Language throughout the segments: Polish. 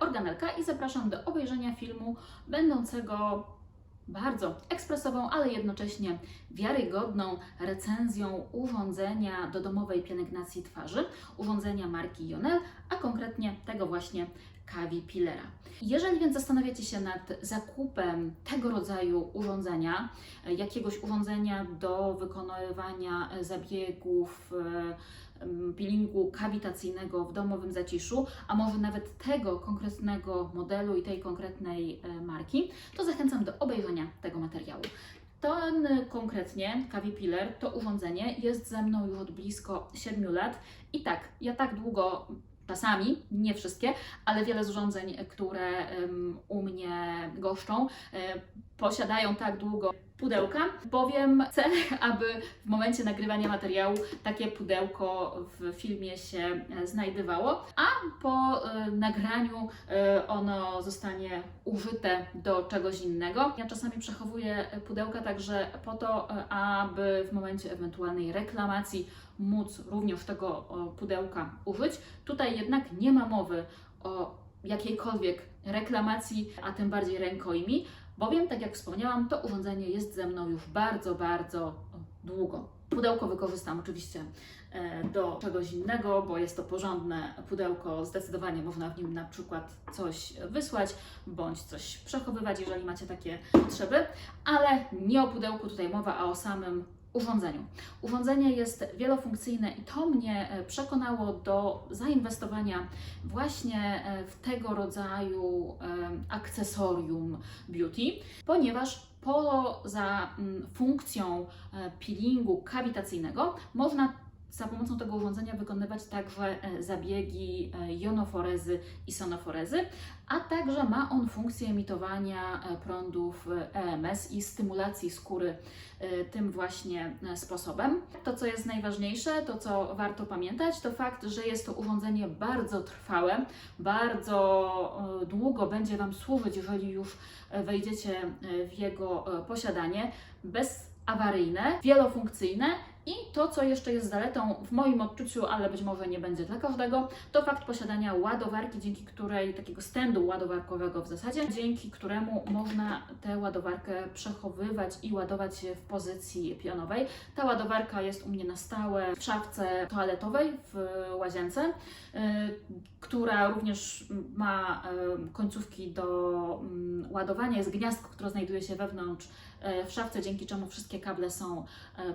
Organelka i zapraszam do obejrzenia filmu będącego bardzo ekspresową, ale jednocześnie wiarygodną recenzją urządzenia do domowej pielęgnacji twarzy, urządzenia marki Jonel, a konkretnie tego właśnie Kawi Pillera. Jeżeli więc zastanawiacie się nad zakupem tego rodzaju urządzenia, jakiegoś urządzenia do wykonywania zabiegów, e, peelingu kawitacyjnego w domowym zaciszu, a może nawet tego konkretnego modelu i tej konkretnej e, marki, to zachęcam do obejrzenia tego materiału. Ten e, konkretnie, Kawi Piller, to urządzenie jest ze mną już od blisko 7 lat i tak, ja tak długo, czasami, nie wszystkie, ale wiele z urządzeń, które em, u mnie goszczą, e, posiadają tak długo pudełka, bowiem chcę, aby w momencie nagrywania materiału takie pudełko w filmie się e, znajdowało, a po e, nagraniu e, ono zostanie użyte do czegoś innego. Ja czasami przechowuję pudełka także po to, aby w momencie ewentualnej reklamacji móc również tego pudełka użyć. Tutaj jednak nie ma mowy o jakiejkolwiek reklamacji, a tym bardziej rękojmi, bowiem, tak jak wspomniałam, to urządzenie jest ze mną już bardzo, bardzo długo. Pudełko wykorzystam oczywiście e, do czegoś innego, bo jest to porządne pudełko. Zdecydowanie można w nim na przykład coś wysłać bądź coś przechowywać, jeżeli macie takie potrzeby, ale nie o pudełku tutaj mowa, a o samym urządzeniu. Urządzenie jest wielofunkcyjne i to mnie e, przekonało do zainwestowania właśnie e, w tego rodzaju em, akcesorium beauty, ponieważ poza mm, funkcją e, peelingu kawitacyjnego można za pomocą tego urządzenia wykonywać także e, zabiegi e, jonoforezy i sonoforezy, a także ma on funkcję emitowania e, prądów EMS i stymulacji skóry tym właśnie sposobem. To, co jest najważniejsze, to co warto pamiętać, to fakt, że jest to urządzenie bardzo trwałe, bardzo długo będzie Wam służyć, jeżeli już wejdziecie w jego posiadanie, bezawaryjne, wielofunkcyjne i to, co jeszcze jest zaletą w moim odczuciu, ale być może nie będzie dla każdego, to fakt posiadania ładowarki, dzięki której, takiego stędu ładowarkowego w zasadzie, dzięki któremu można tę ładowarkę przechowywać i ładować się w pozycji pionowej. Ta ładowarka jest u mnie na stałe w szafce toaletowej w łazience, y, która również ma y, końcówki do mm, ładowania. Jest gniazdko, które znajduje się wewnątrz y, w szafce, dzięki czemu wszystkie kable są y,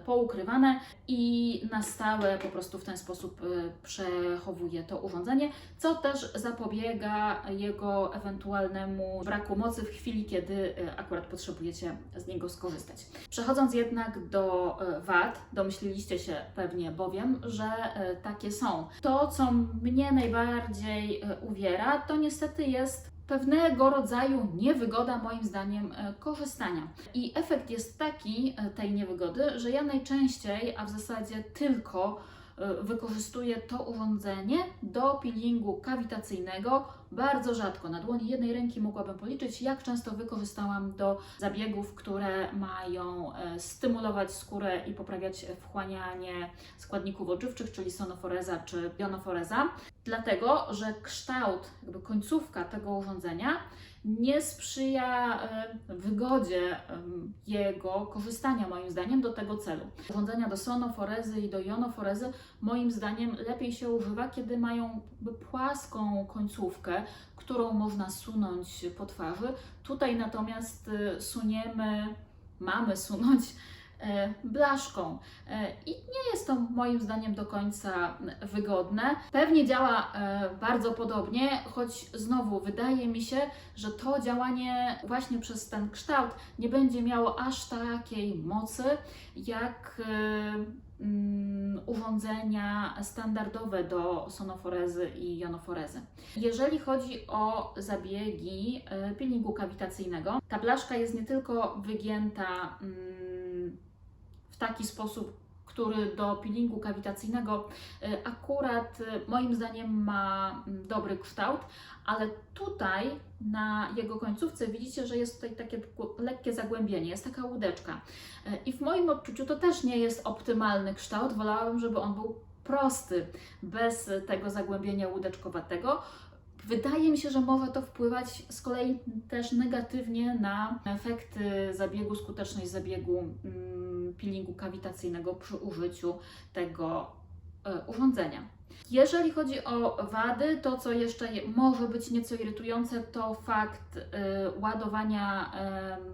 i na stałe po prostu w ten sposób y, przechowuje to urządzenie, co też zapobiega jego ewentualnemu braku mocy w chwili, kiedy y, akurat potrzebujecie z niego skorzystać. Przechodząc jednak do y, wad, domyśliliście się pewnie bowiem, że takie są. To, co mnie najbardziej uwiera, to niestety jest pewnego rodzaju niewygoda, moim zdaniem, e, korzystania. I efekt jest taki e, tej niewygody, że ja najczęściej, a w zasadzie tylko e, wykorzystuję to urządzenie do peelingu kawitacyjnego bardzo rzadko. Na dłoni jednej ręki mogłabym policzyć, jak często wykorzystałam do zabiegów, które mają e, stymulować skórę i poprawiać wchłanianie składników odżywczych, czyli sonoforeza czy bionoforeza. Dlatego, że kształt, jakby końcówka tego urządzenia nie sprzyja e, wygodzie jego korzystania, moim zdaniem, do tego celu. Urządzenia do sonoforezy i do jonoforezy, moim zdaniem, lepiej się używa, kiedy mają płaską końcówkę, którą można sunąć po twarzy. Tutaj natomiast y, suniemy, mamy sunąć e, blaszką. E, I nie jest to moim zdaniem do końca wygodne. Pewnie działa e, bardzo podobnie, choć znowu wydaje mi się, że to działanie właśnie przez ten kształt nie będzie miało aż takiej mocy jak e, mm, urządzenia standardowe do sonoforezy i jonoforezy. Jeżeli chodzi o zabiegi e, peelingu kawitacyjnego, ta blaszka jest nie tylko wygięta mm, w taki sposób, który do peelingu kawitacyjnego e, akurat e, moim zdaniem ma mm, dobry kształt, ale tutaj na jego końcówce widzicie, że jest tutaj takie lekkie zagłębienie, jest taka łódeczka. E, I w moim odczuciu to też nie jest optymalny kształt. Wolałabym, żeby on był prosty, bez tego zagłębienia łódeczkowatego. Wydaje mi się, że może to wpływać z kolei też negatywnie na efekty zabiegu, skuteczność zabiegu mm, peelingu kawitacyjnego przy użyciu tego e, urządzenia. Jeżeli chodzi o wady, to co jeszcze je- może być nieco irytujące, to fakt e, ładowania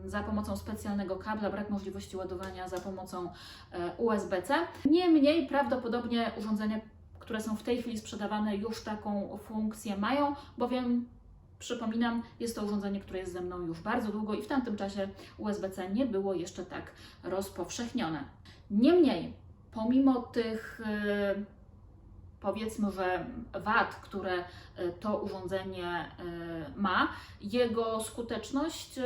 za pomocą specjalnego kabla, brak możliwości ładowania za pomocą e, USB-C. Niemniej prawdopodobnie urządzenia, które są w tej chwili sprzedawane, już taką funkcję mają, bowiem przypominam, jest to urządzenie, które jest ze mną już bardzo długo i w tamtym czasie USB-C nie było jeszcze tak rozpowszechnione. Niemniej, pomimo tych e, powiedzmy, że wad, które e, to urządzenie e, ma, jego skuteczność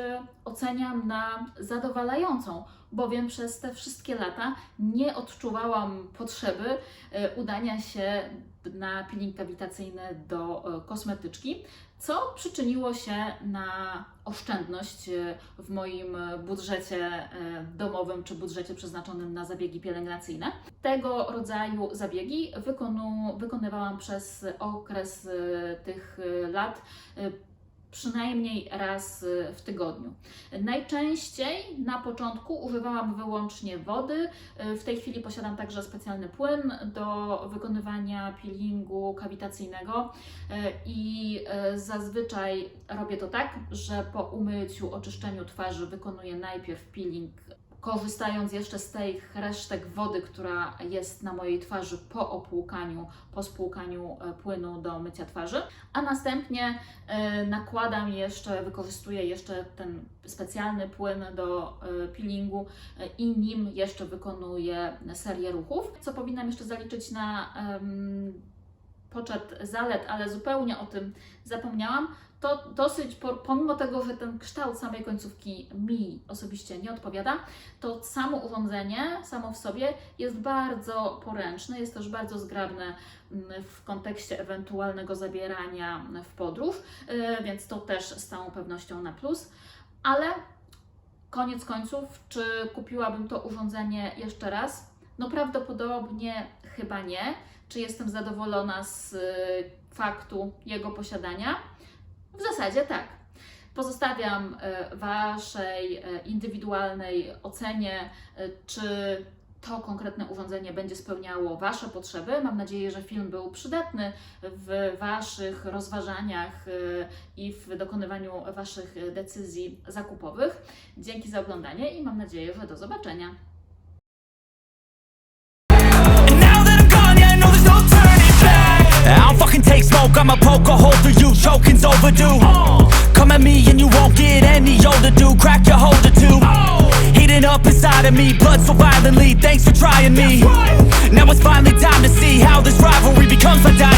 oceniam na zadowalającą, bowiem przez te wszystkie lata nie odczuwałam potrzeby e, udania się na peeling kawitacyjny do e, kosmetyczki, co przyczyniło się na oszczędność e, w moim budżecie domowym czy budżecie przeznaczonym na zabiegi pielęgnacyjne. Tego rodzaju zabiegi wykonu, wykonywałam przez okres tych lat przynajmniej raz e, w tygodniu. Najczęściej na początku używałam wyłącznie wody. E, W tej chwili posiadam także specjalny płyn do wykonywania peelingu kawitacyjnego E, i zazwyczaj robię to tak, że po umyciu, oczyszczeniu twarzy wykonuję najpierw peeling korzystając jeszcze z tych resztek wody, która jest na mojej twarzy po opłukaniu, po spłukaniu e, płynu do mycia twarzy, a następnie e, nakładam jeszcze, wykorzystuję jeszcze ten specjalny płyn do e, peelingu i nim jeszcze wykonuję serię ruchów, co powinnam jeszcze zaliczyć na em, poczet zalet, ale zupełnie o tym zapomniałam, to dosyć, po- pomimo tego, że ten kształt samej końcówki mi osobiście nie odpowiada, to samo urządzenie, samo w sobie jest bardzo poręczne, jest też bardzo zgrabne mm, w kontekście ewentualnego zabierania w podróż, yy, więc to też z całą pewnością na plus, ale koniec końców, czy kupiłabym to urządzenie jeszcze raz? No prawdopodobnie chyba nie. Czy jestem zadowolona z y, faktu jego posiadania? W zasadzie tak. Pozostawiam y, Waszej y, indywidualnej ocenie, czy to konkretne urządzenie będzie spełniało Wasze potrzeby. Mam nadzieję, że film był przydatny w Waszych rozważaniach i w dokonywaniu Waszych decyzji zakupowych. Dzięki za oglądanie i mam nadzieję, że do zobaczenia. I don't fucking take smoke, I'ma poke a hole through you, choking's overdue. Come at me and you won't get any older, dude. Crack your holder too. Heating up inside of me, blood so violently. Thanks for trying me. Now it's finally time to see how this rivalry becomes a dynasty.